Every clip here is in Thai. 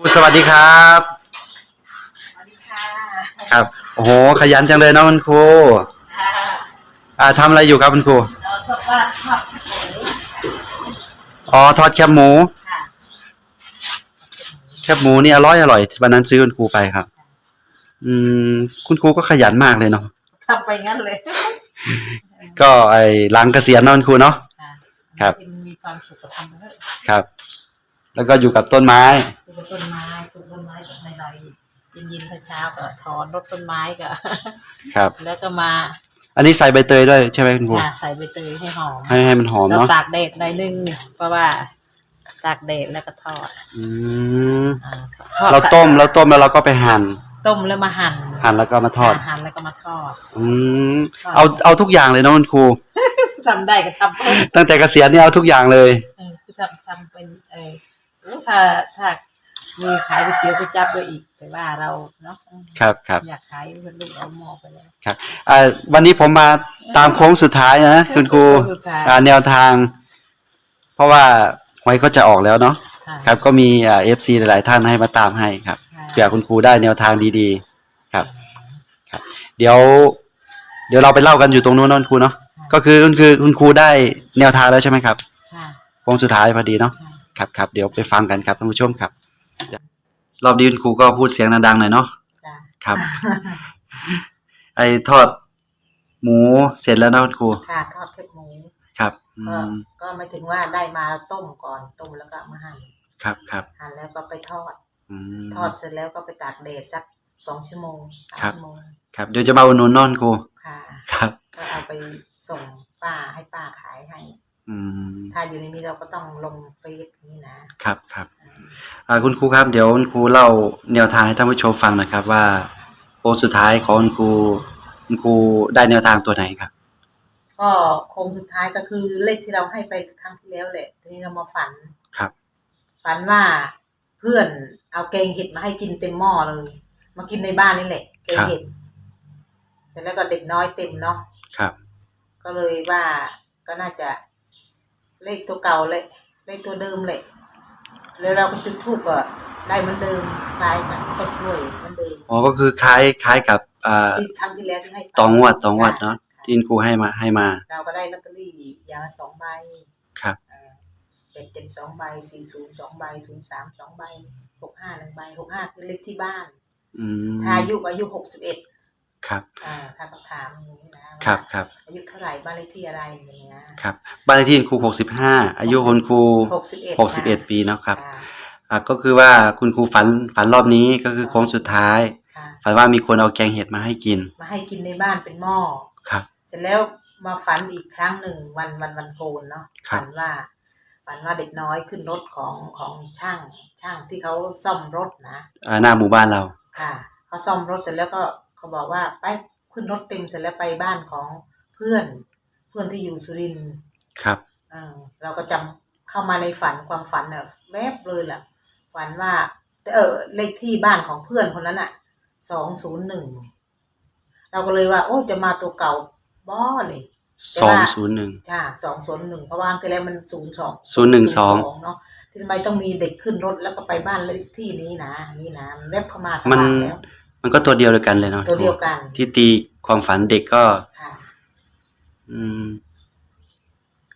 ครูสวัสดีครับสวัสดีค่ะครับโอ้โหขยันจังเลยเนาะคุณครูค่ะอ่าทำอะไรอยู่ครับคุณครูเราชอบว่าชอบหมูอ๋อทอดแคบหมู ค่ะแคบหมูนี่อร่อยอร่อยวันนั้นซื้อคุณครูไปครับ อืม คุณครูก็ขยันมากเลยเนาะทำไปงั้นเลยก็ไอ้หลังเกษียณเนาะคุณครูเนาะค่ะครับ กินมีความสุขกับทำไปเถอะครับ แล้วก็อยู่กับต้นไม้ ปลูกต้นไม้ปลูกต้นไม้กับในไรเย็นๆเช้าๆก็ถอนรดต้นไม้ก็ ครับ แล้วก็มาอันนี้ใส่ใบเตยด้วยใช่ไหมคุณครูค่ะใส่ใบเตยให้หอมให้ให้มันหอมแล้วเนาะตากแดดหน่อยนึงเพราะว่าตากแดดแล้วก็ทอดอืมอ่าทอดเราต้มเราต้มแล้วเราก็ไปหั่นต้มแล้วมาหั่นหั่นแล้วก็มาทอด หั่นแล้วก็มาทอด อืมเอาเอาทุกอย่างเลยเนาะคุณครูทำได้ก็ทำไปตั้งแต่เกษียณนี่เอาทุกอย่างเลย เออคือทำทำเป็นเออโอ้ถ้าถ้า มีขายก๋วยเตี๋ยวก๋วยจั๊บด้วยอีก แต่ว่าเราเนาะเออครับครับอยากขายเพื่อนลูกเอาหม้อไปแล้ว ครับอ่าวันนี้ผมมาตามโค้งสุดท้ายนะคุณครูโค้งสุดท้าย อ่าแนวทาง เพราะว่าหวยก็จะออกแล้วเนาะค่ะ ครับ ก็มีอ่าเอฟซีหลายๆท่านให้มาตามให้ครับค่ะ เผื่อคุณครูได้แนวทางดีๆครับ ครับ เดี๋ยว เดี๋ยวเราไปเล่ากันอยู่ตรงนู้นเนอะคุณครูเนาะก็คือคุณคือคุณครูได้แนวทางแล้วใช่ไหมครับค่ะ โค้งสุดท้ายพอดีเนาะค่ะครับครับเดี๋ยวไปฟังกันครับท่านผู้ชมครับ รอบนี้คุณครูก็พูดเสียงดังๆหน่อยเนาะจ้ะครับ ไอ้ทอด หมูเสร็จแล้วนะคุณครูค่ะทอดแคบหมูครับอืก็มก็ไม่ถึงว่าได้มาแล้วต้มก่อนต้มแล้วก็เอามาหั่นครับครับหั่นแล้วก็ไปทอด อืม ทอดเสร็จแล้วก็ไปตากแดดสักสองชั่วโมงสามครับ ชั่วโมงครับเดี๋ยวจะมาอุดหนุนนอนครูค่ะ ครับ ก็เอาไปส่งป้าให้ป้าขายให้ อืมถ้าอยู่ในนี้เราก็ต้องลงเฟซนี่นะครับครับอ่าคุณครูครับ เดี๋ยวคุณครูเล่าแนวทางให้ท่านผู้ชมฟังหนะครับ ว่าโค้งสุดท้ายของคุณครูคุณครูได้แนวทางตัวไหนครับ ก็โค้งสุดท้ายก็คือเลขที่เราให้ไปครั้งที่แล้วแหละ ทีนี้เรามาฝัน ครับ ฝันว่าเพื่อนเอาแกงเห็ดมาให้กินเต็มหม้อเลย มากินในบ้านนี่แหละแกงเห็ดเสร็จแล้วก็เด็กน้อยเต็มเนาะครับ ก็เลยว่าก็น่าจะ เลขตัวเก่าเลย เลขตัวเดิมเลย แล้วเราก็จุดทูบก็ได้เหมือนเดิมคล้ายกันต้นกล้วยเหมือนเดิมอ๋อก็คือคล้ายคล้ายกับอ่าที่ครั้งที่แล้วที่ให้ไปตองวดตองวดเนาะค่ที่คุณครูให้มาให้มา เราก็ได้ลอตเตอรี่อย่างละสองใบครับเอ่อเป็นเจ็ดสองใบสี่ศูนย์สองใบศูนย์สามสองใบหกห้าหนึ่งใบหกห้าคือเลขที่บ้านอืมถ้าอายุก็อายุหกสิบเอ็ด ครับอ่าถ้าเขาถามอย่างนี้นะครับว่าครับอายุเท่าไหร่บ้านเลขที่อะไรอย่างเงี้ยครับบ้านเลขที่คุณครูหกสิบห้าอายุคุณครูหกสิบเอ็ดหกสิบเอ็ดปีเนาะครับค่ะอ่าก็คือว่าคุณครูฝันฝันรอบนี้ก็คือโค้งสุดท้ายค่ะฝันว่ามีคนเอาแกงเห็ดมาให้กิน มาให้กินในบ้านเป็นหม้อครับ เสร็จแล้วมาฝันอีกครั้งหนึ่งวันวันวันโกนเนาะครับฝันว่าฝันว่าเด็กน้อยขึ้นรถของของช่างช่างที่เขาซ่อมรถนะอ่าหน้าหมู่บ้านเราค่ะเขาซ่อมรถเสร็จแล้วก็ เขาบอกว่าไปขึ้นรถเต็มเสร็จแล้วไปบ้านของเพื่อนเพื่อนที่อยู่สุรินทร์ครับเออเราก็จำเข้ามาในฝันความฝันน่ะแวบเลยแหละฝันว่าเออเลขที่บ้านของเพื่อนคนนั้นอะสองศูนย์หนึ่งเราก็เลยว่า โอ้จะมาตัวเก่าบ้อเลยแต่สองว่าศูนย์หนึ่งจ้าสองศูนย์หนึ่งเพราะว่าที่แล้วมันศูนย์สองศูนย์หนึ่งสองเนาะที่ทำไมต้องมีเด็กขึ้นรถแล้วก็ไปบ้านเลขที่นี้นะนี่นะมันแวบเข้ามาสมันว่างแล้ว มันก็ตัวเดียวกันเลยเนาะตัวเดียวกัน ที่ตีความฝันเด็กก็ ค่ะ อืม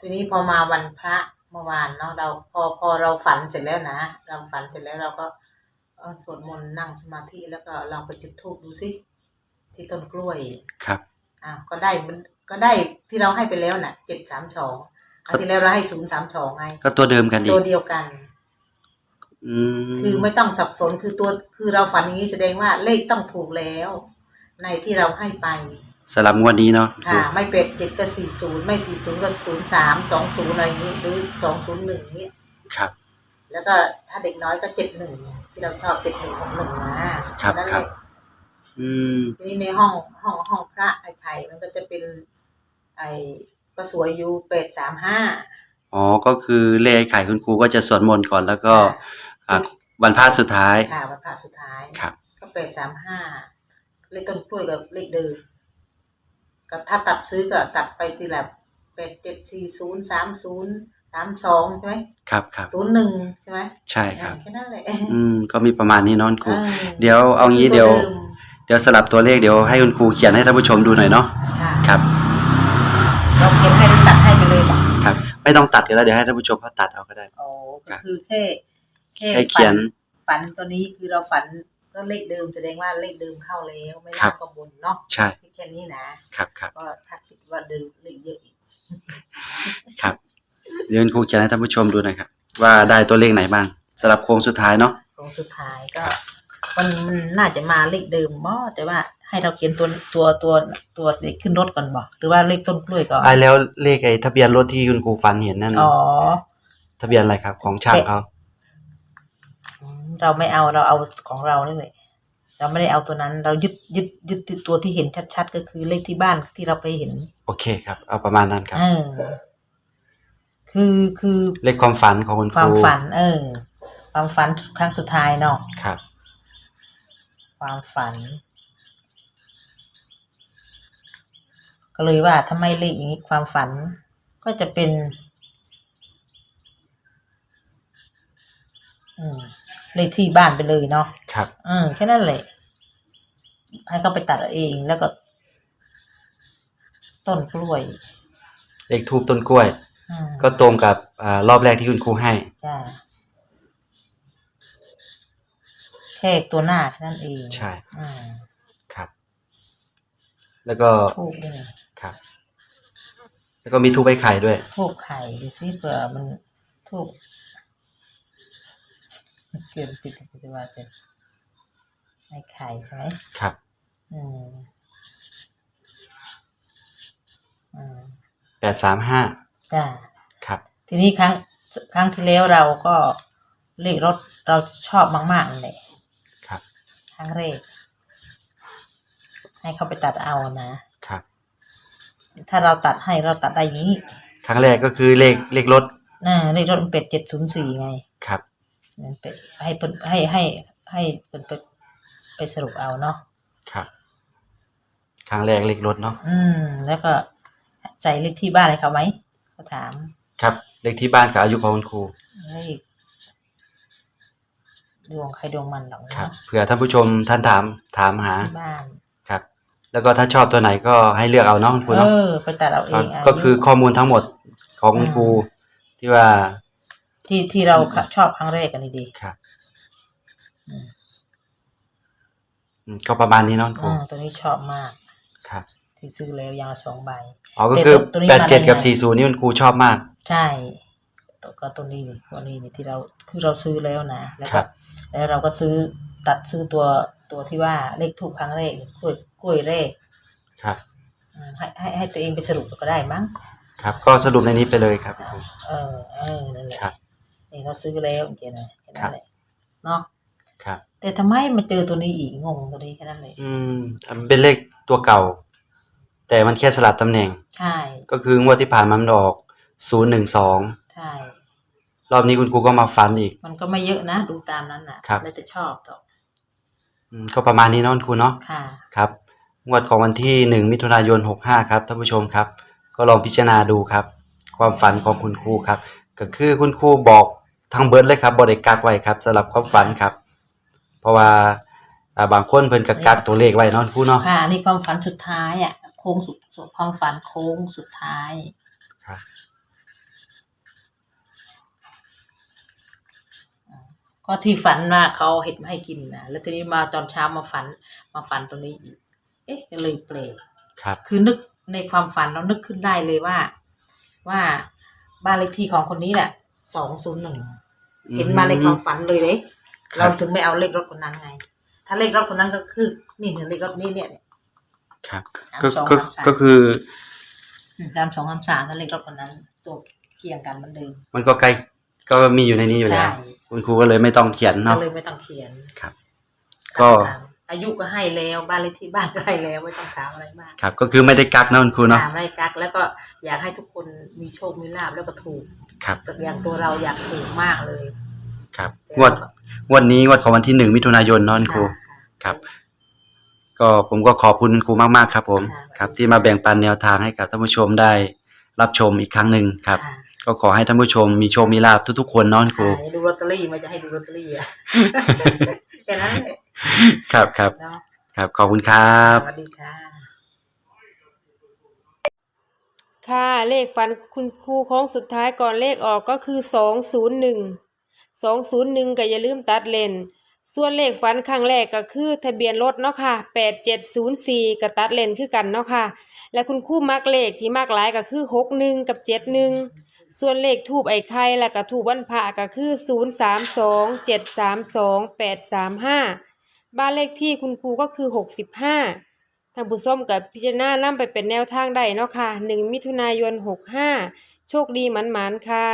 ทีนี้พอมาวันพระเมื่อวานเนาะเราพอพอเราฝันเสร็จแล้วนะเราฝันเสร็จแล้วเราก็เออสวดมนต์นั่งสมาธิแล้วก็ลองไปจุดธูปดูสิที่ต้นกล้วยครับอ้าวก็ได้มันก็ได้ที่เราให้ไปแล้วน่ะเจ็ดสามสองอันที่แล้วเราให้ศูนย์สามสองไง ก็ตัวเดิมกันอีตักวเดียวกันอืม คือไม่ต้องสับสนคือตัวคือเราฝันอย่างนี้แสดงว่าเลขต้องถูกแล้ว ในที่เราให้ไปสลับงวดนี้เนาะค่ะ ไม่เป็ดเจ็ดก็สี่ศูนย์ไม่สี่ศูนย์ก็ศูนย์สามสองศูนย์อะไรอย่างนี้ หรือสองศูนย์หนึ่งนี้ยครับ แล้วก็ถ้าเด็กน้อยก็เจ็ดหนึ่งที่เราชอบเจ็ดหนึ่งหกหนึ่งนะครับนั่นคแหรับละอืมทีนี้ในห้องห้องห้องพระไอ้ไข่มันก็จะเป็น ไอ้ก็สวยอยู่เป็ดสามห้าอ๋อก็คือเลขไข่คุณครูก็จะสวดมนต์ก่อนแล้วก็อ่า วันพระสุดท้ายค่ะวันพระสุดท้ายครับก็เป็ดสามห้าเลขต้นกล้วยกับเลขเดิมก็ถ้าตัดซื้อก็ตัดไปทีละเป็ดเจ็ดสี่ศูนย์สามศูนย์สามสองใช่ไหมครับครับศูนย์หนึ่งใช่ไหมใช่ครับแค่นั้นแหละอืมก็มีประมาณนี้เนอนครูออเดี๋ยวเอางี้ตัวเดี๋ยวดิมเดี๋ยวสลับตัวเลขเดี๋ยวให้คุณครูเขียนให้ท่านผู้ชมดูหน่อยเนาะค่ะครับเราเขียนให้หรือตัดให้ไปเลยป่ะครับ ไม่ต้องตัดก็ได้เดี๋ยวให้ท่านผู้ชมเขาตัดเอาก็ได้โอ้ครัก็บคือแค่ แค่ให้เขียนฝันฝันตัวนี้คือเราฝันก็เลขเดิมแสดงว่าเลขเดิมเข้าแล้วไม่ครัน่าบกังวลเนาะใช่แค่นี้นะครับครับก็ถ้าคิดว่าเดิมเลขเยอะอีกครับเดี๋ยวคุณครูเขียนให้ท่านผู้ชมดูหน่อยครับ ว่าได้ตัวเลขไหนบ้างสำหรับโค้งสุดท้ายเนาะตรงสุดท้ายก็มันมันน่าจะมาเลขเดิมบ่แต่ว่าให้เราเขียนตัวตัวตัวตัวเลขขึ้นรถก่อนบ่หรือว่าเลขต้นกล้วยก่อนไอ้แล้วเลขไอ้ทะเบียนรถที่คุณครูฝันเห็นนั่นอ๋อทะเบียนอะไรครับ ของช่างเขาอืม เราไม่เอาเราเอาของเรานี่แหละเราไม่ได้เอาตัวนั้น เรายึดยึดยึดตัวที่เห็นชัดๆ ก็คือเลขที่บ้านที่เราไปเห็น โอเคครับ เอาประมาณนั้นครับเออคือคือเลขความฝันของคุณคความรูฝัน เออ ความฝันครั้งสุดท้ายเนาะครับ ความฝัน ก็เลยว่าถ้าไม่เลขอย่างนี้ความฝัน ก็จะเป็น อืม เลขที่บ้านไปเลยเนาะครับ อืมแค่นั้นแหละ ให้เขาไปตัดเอาเองแล้วก็ ต้นกล้วย เลขทูบต้นกล้วย อืมก็ตรงกับอารอบแรกที่คุณครูให้ จ้าแค่ตัวหน้าแค่นั้นเองใช่ อืมครับ แล้วก็ทูบด้วยครับ แล้วก็มีทูบใบไข่ด้วย ทูบไข่ดูซิเผื่อมันทูบ เกินผิดปฏิวัติเป็นไอ้ไข่ใช่ไหมครับ อืมอืมแปดสามห้าจ้าครับ ทีนี้ครั้งครั้งที่แล้วเราก็เลขรถเราชอบมากๆนั่นแหละครับ ครั้งแรกให้เขาไปตัดเอานะ ครับ ถ้าเราตัดให้เราตัดได้อย่างนี้ ครั้งแรกก็คือเลขเลขรถ น่าเลขรถมันเป็ดเจ็ดศูนย์สี่ไง ครับ มันเป็ดให้เพิ่นให้ให้ให้เพิ่นไปไปสรุปเอาเนาะครับ ครั้งแรกเลขรถเนาะอืม แล้วก็ใส่เลขที่บ้านให้เขาไหมเขาถาม ครับ เลขที่บ้านกับอายุของคุณครู เลขดวงใครดวงมันหรอกครับเนาะเผื่อท่านผู้ชมท่านถามถามหา ที่บ้าน ครับ แล้วก็ถ้าชอบตัวไหนก็ให้เลือกเอาเนาะคุณครูเอเนาะ อ ไปตัดเอาเองะก็คือข้อมูลทั้งหมดของคุณครูที่ว่า ที่ที่เราชอบครั้งแรกกันดีครับอืมอืมก็ประมาณนี้เนาะคุณครูอ่าตัวนี้ชอบมาก ครับ ที่ซื้อแล้วอยางละสองใบอ๋อก็คือแต่ตัวนี้แปดเจ็ดมาได้กับไงสี่ศูนย์นี่คุณครูชอบมาก ใช่ตัวก็ตัวนี้นี่ตัวนี้นี่ที่เราคือเราซื้อแล้วนะแล้วครัก็บแล้วเราก็ซื้อตัดซื้อตัวตัวที่ว่าเลขถูกครั้งแรกกล้วยกล้วยแรกครับอืมให้ให้ให้ตัวเองไปสรุปก็ได้มั้ง ครับ ก็สรุปในนี้ไปเลยครับคุณครูเออเออนั่นแหละครับ นี่เราซื้อแล้วจริงๆนะแค่ครันั้บนแหละเนาะครับ แต่ทำไมมาเจอตัวนี้อีกงงตัวนี้แค่นั้นเลยอืมมันเป็นเลขตัวเก่า แต่มันแค่สลับตำแหน่ง ใช่ ก็คืองวดที่ผ่านมามันออกศูนย์หนึ่งสองใช่ รอบนี้คุณครูก็มาฟันอีก มันก็ไม่เยอะนะ ดูตามนั้นน่ะครับ แล้วจะชอบต่ออืมก็ประมาณนี้เนาะคุณครูเนาะค่ะครับงวดของวันที่หนึ่งมิถุนายนหกห้าครับท่านผู้ชมครับ ก็ลองพิจารณาดูครับ ความฝันของคุณครูครับ ก็คือคุณครูบอก ทางเบิร์ดเลยครับบริกักไว้ครับสำหรับความฝันครับ เพราะว่าอ่าบางคนเพิ่นกักกักตัวเลขไว้เนาะคุณครูเนาะค่ะนี่ความฝันสุดท้ายอะโค้งสุดสุดความฝันโค้งสุดท้าย ครับก็ที่ฝันว่าเขาเห็ดมาให้กินนะแล้วทีนี้มาตอนเช้ามาฝันมาฝันตรงนี้อีก เอ๊ะก็เลยเปลก ครับ คือนึกในความฝันเรานึกขึ้นได้เลยว่า ว่าบ้านเลขที่ของคนนี้แหละสองศูนย์หนึ่ง เห็นมาในความฝันเลยเลยครับ เราถึงไม่เอาเลขรถคนนั้นไง ถ้าเลขรถคนนั้นก็คือ นี่เลขรถนี้เนี่ยเนี่ยครับสามก็สองก็สามสามก็คือสามสองสามสามถ้าเลขรถคนนั้น ตัวเคียงกันเหมันเดิมมันก็ใกล้ก็มีอยู่ในนี้อยู่แล้วใช่คุณครูก็เลยไม่ต้องเขียนก็เนาะ เลยไม่ต้องเขียนครับ ก็ถามอายุก็ให้แล้วบ้านเลขที่บ้านก็ให้แล้วไม่ต้องถามอะไรมาก ครับ ก็คือไม่ได้กักนะคุณครูเนาะ ถามอะไรกักแล้วก็อยากให้ทุกคนมีโชค มีลาบแล้วก็ถูก ครับ อย่างตัวเราอยากถูกมากเลย ครับแต่งวดเราก็งวดนี้งวดของวันที่หนึ่งมิถุนายนเนาะคุณครูะครับ ก็ผมก็ขอบคุณคุณครูมากๆครับ ผมค่ะครับ ที่มาแบ่งปันแนวทางให้กับท่านผู้ชมได้รับชมอีกครั้งหนึ่งครับค่ะก็ขอให้ท่านผู้ชมมีโชคมีลาภทุกๆ คนเนาะคุณครูอ่าดูลอตเตอรี่ไมันจะให้ดูลอตเตอรี่อะแค่นั้นแหละครับครับเนาะครับขอบคุณครับสวัสดีค่ะ ค่ะ เลขฟันคุณครูโค้งสุดท้ายก่อนเลขออกก็คือสองศูนย์หนึ่งสองศูนย์หนึ่งก็อย่าลืมตัดเลนส่วนเลขฟันครั้งแรกก็คือ ทะเบียนรถเนาะค่ะแปดเจ็ดศูนย์สี่ก็ตัดเลนคือกันเนาะค่ะ และคุณครูมักเลขที่มากหลายก็คือหกหนึ่งกับเจ็ดหนึ่งส่วนเลขทูบไอ้ไข่และก็ทูบวันพระก็คือศูนย์สามสองเจ็ดสามสองแปดสามห้าบ้านเลขที่คุณครูก็คือหกสิบห้า ทางผู้ชมกับพิจารณานำไปเป็นแนวทางได้เนาะค่ะ 1 มิถุนายน 65 โชคดีหมันๆค่ะ